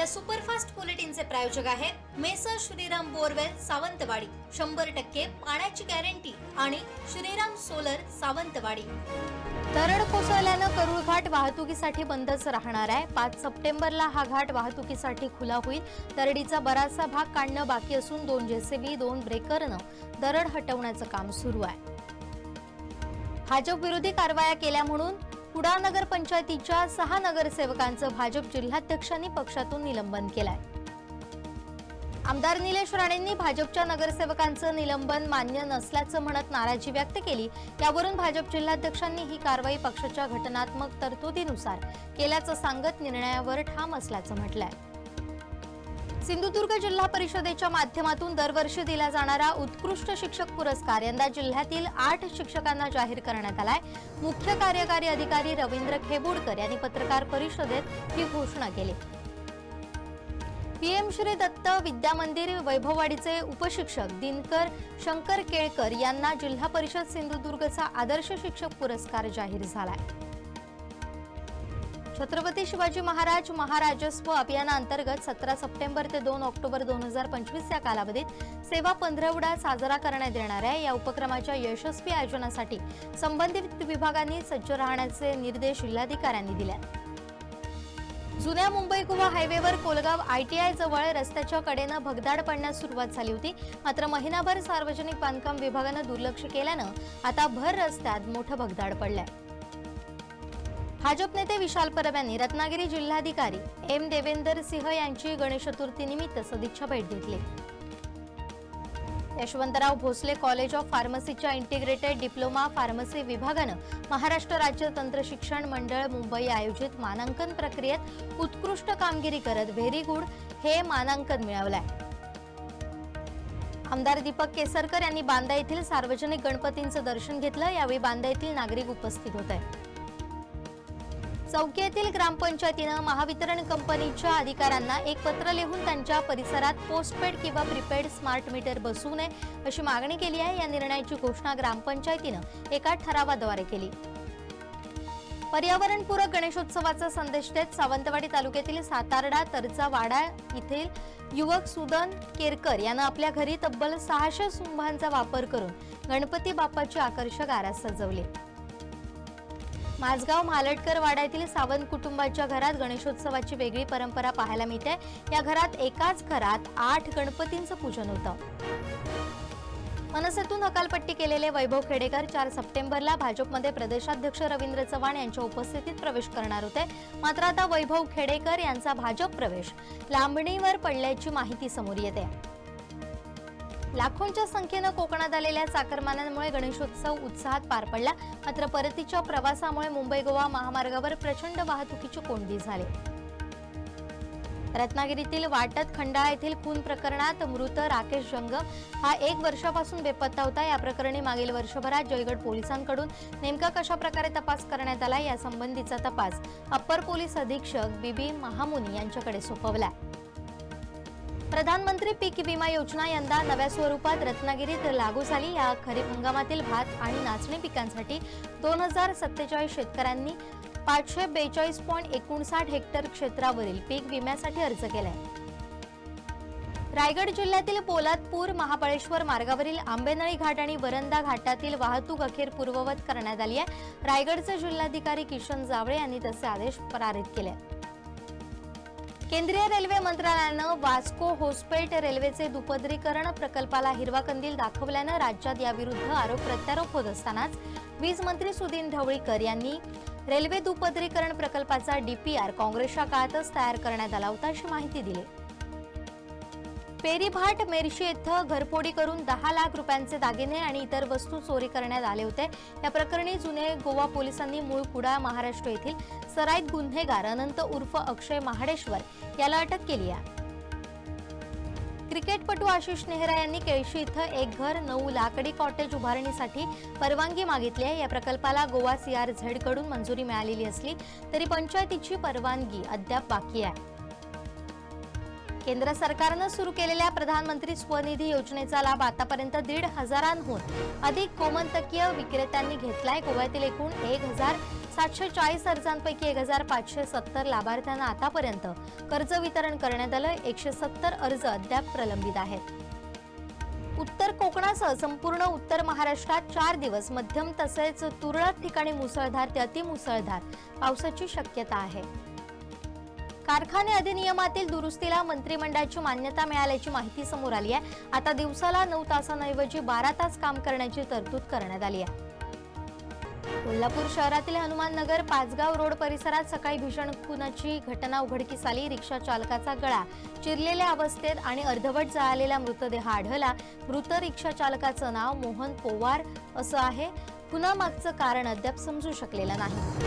या सुपरफास्ट बुलेटिनचे प्रायोजक आहेत मेसर श्रीराम बोरवेल सावंतवाडी. शंभर टक्के पाण्याची गॅरंटी आणि श्रीराम सोलर सावंतवाडी. दरड कोसळल्यानं करूळ घाट वाहतुकीसाठी बंदच राहणार आहे. पाच सप्टेंबरला हा घाट वाहतुकीसाठी खुला होईल. दरडीचा बराचसा भाग काढणं बाकी असून दोन जेसीबी दोन ब्रेकरनं दरड हटवण्याचं काम सुरू आहे. भाजप विरोधी कारवाया केल्या म्हणून कुडाळ नगर पंचायतीच्या सहा नगरसेवकांचं भाजप जिल्हाध्यक्षांनी पक्षातून निलंबन केलंय. आमदार निलेश राणेंनी भाजपच्या नगरसेवकांचं निलंबन मान्य नसल्याचं म्हणत नाराजी व्यक्त केली. यावरून भाजप जिल्हाध्यक्षांनी ही कारवाई पक्षाच्या घटनात्मक तरतुदीनुसार केल्याचं सांगत निर्णयावर ठाम असल्याचं म्हटलंय. सिंधुदुर्ग जिल्हा परिषदेच्या माध्यमातून दरवर्षी दिला जाणारा उत्कृष्ट शिक्षक पुरस्कार यंदा जिल्ह्यातील आठ शिक्षकांना जाहीर करण्यात आलाय. मुख्य कार्यकारी अधिकारी रवींद्र खेबुडकर यांनी पत्रकार परिषदेत ही घोषणा केली. पीएम श्री दत्त विद्या मंदिर वैभववाडीचे उपशिक्षक दिनकर शंकर केळकर यांना जिल्हा परिषद सिंधुदुर्गचा आदर्श शिक्षक पुरस्कार जाहीर झालाय. छत्रपती शिवाजी महाराज महाराजस्व अभियानाअंतर्गत सतरा सप्टेंबर ते दोन ऑक्टोबर दोन हजार पंचवीस या कालावधीत सेवा पंधरवडा साजरा करण्यात येणार आहे. या उपक्रमाच्या यशस्वी आयोजनासाठी संबंधित विभागांनी सज्ज राहण्याचे निर्देश जिल्हाधिकाऱ्यांनी दिले जुन्या मुंबई गोवा हायवेवर कोलगाव आयटीआय जवळ रस्त्याच्या कडेनं भगदाड पडण्यास सुरुवात झाली होती. मात्र महिनाभर सार्वजनिक बांधकाम विभागानं दुर्लक्ष केल्यानं आता भर रस्त्यात मोठं भगदाड पडलंय. भाजप नेते विशाल परब यांनी रत्नागिरी जिल्हाधिकारी एम देवेंदर सिंह यांची गणेश चतुर्थीनिमित्त सदिच्छा भेट घेतली. यशवंतराव भोसले कॉलेज ऑफ फार्मसीच्या इंटिग्रेटेड डिप्लोमा फार्मसी विभागानं महाराष्ट्र राज्य तंत्र शिक्षण मंडळ मुंबई आयोजित मानांकन प्रक्रियेत उत्कृष्ट कामगिरी करत व्हेरी गुड हे मानांकन मिळवलंय. आमदार दीपक केसरकर यांनी बांदा येथील सार्वजनिक गणपतींचं दर्शन घेतलं यावेळी बांदा येथील नागरिक उपस्थित होते. चौकी येथील ग्रामपंचायतीनं महावितरण कंपनीच्या अधिकाऱ्यांना एक पत्र लिहून त्यांच्या परिसरात पोस्टपेड किंवा प्रीपेड स्मार्ट मीटर बसवू नये अशी मागणी केली आहे. या निर्णयाची घोषणा ग्रामपंचायतीनं एका ठरावाद्वारे केली. पर्यावरणपूरक गणेशोत्सवाचा संदेश देत सावंतवाडी तालुक्यातील सातारडा तर्चावाडा येथील युवक सुदन केरकर यानं आपल्या घरी तब्बल सहाशे सुंभांचा वापर करून गणपती बाप्पाची आकर्षक आरास सजवली. माझगाव मालटकर वाड्यातील सावंत कुटुंबाच्या घरात गणेशोत्सवाची वेगळी परंपरा पाहायला मिळते. या घरात एकाच घरात आठ गणपतींचं पूजन होतं. मनसेतून हकालपट्टी केलेले वैभव खेडेकर चार सप्टेंबरला भाजपमध्ये प्रदेशाध्यक्ष रवींद्र चव्हाण यांच्या उपस्थितीत प्रवेश करणार होते. मात्र आता वैभव खेडेकर यांचा भाजप प्रवेश. लांबणीवर पडल्याची माहिती समोर येते. लाखोंच्या संख्येनं कोकणात आलेल्या चाकरमानांमुळे गणेशोत्सव उत्साहात पार पडला. मात्र परतीच्या प्रवासामुळे मुंबई गोवा महामार्गावर प्रचंड वाहतुकीची कोंडी झाली. रत्नागिरीतील वाटत खंडाळा येथील खून प्रकरणात मृत राकेश जंगम हा एक वर्षापासून बेपत्ता होता. या प्रकरणी मागील वर्षभरात जयगड पोलिसांकडून नेमका कशा प्रकारे तपास करण्यात आला यासंबंधीचा तपास अप्पर पोलीस अधीक्षक बीबी महामुनी यांच्याकडे सोपवलाय प्रधानमंत्री पीक विमा योजना यंदा नव्या स्वरूपात रत्नागिरीत लागू झाली. या खरीप हंगामातील भात आणि नाचणी पिकांसाठी दोन हजार सत्तेचाळीस शेतकऱ्यांनी पाचशे बेचाळीस पॉईंट एकोणसाठ हेक्टर क्षेत्रावरील पीक विम्यासाठी अर्ज केलाय. रायगड जिल्ह्यातील पोलादपूर महाबळेश्वर मार्गावरील आंबेनळी घाट आणि वरंदा घाटातील वाहतूक अखेर पूर्ववत करण्यात आली आहे. रायगडचे जिल्हाधिकारी किशन जावळे यांनी तसे आदेश पारित केले केंद्रीय रेल्वे मंत्रालयानं वास्को होसपेट रेल्वेचे दुपदरीकरण प्रकल्पाला हिरवा कंदील दाखवल्यानं राज्यात याविरुद्ध आरोप प्रत्यारोप होत असतानाच वीज मंत्री सुदीन ढवळीकर यांनी रेल्वे दुपदरीकरण प्रकल्पाचा डीपीआर काँग्रेसच्या काळातच तयार करण्यात आला होता अशी माहिती दिली. पेरीभाट मेर्शी येथे घरफोडी करून दहा लाख रुपयांचे दागिने आणि इतर वस्तू चोरी करण्यात आले होते. या प्रकरणी जुने गोवा पोलिसांनी मूळ कुडाळ महाराष्ट्र येथील सराईत गुन्हेगार अनंत उर्फ अक्षय महाडेश्वर याला अटक केली आहे. क्रिकेटपटू आशिष नेहरा यांनी केळशी इथं एक घर नऊ लाकडी कॉटेज उभारणीसाठी परवानगी मागितली आहे. या प्रकल्पाला गोवा सीआरझेड झेडकडून मंजुरी मिळालेली असली तरी पंचायतीची परवानगी अद्याप बाकी आहे. केंद्र सरकारनं सुरू केलेल्या प्रधानमंत्री स्वनिधी योजनेचा लाभ आतापर्यंत दीड हजारांहून अधिक कोमंतकीय विक्रेत्यांनी घेतलाय. गोव्यातील एकूण एक हजार सातशे चाळीस अर्जांपैकी एक हजार पाचशे सत्तर लाभार्थ्यांना आतापर्यंत कर्ज वितरण करण्यात आलं. एकशे सत्तर अर्ज अद्याप प्रलंबित आहेत. उत्तर कोकणासह संपूर्ण उत्तर महाराष्ट्रात चार दिवस मध्यम तसेच तुरळक ठिकाणी मुसळधार ते अतिमुसळधार पावसाची शक्यता आहे. कारखाने अधिनियमातील दुरुस्तीला मंत्रिमंडळाची मान्यता मिळाल्याची माहिती समोर आली आहे. आता दिवसाला नऊ तासांऐवजी बारा तास काम करण्याची तरतूद करण्यात आली आहे. कोल्हापूर शहरातील हनुमान नगर पाचगाव रोड परिसरात सकाळी भीषण खुनाची घटना उघडकीस आली. रिक्षा चालकाचा गळा चिरलेल्या अवस्थेत आणि अर्धवट जळालेला मृतदेह आढळला. मृत रिक्षा चालकाचं नाव मोहन पोवार असं आहे. खुनामागचं कारण अद्याप समजू शकलेलं नाही.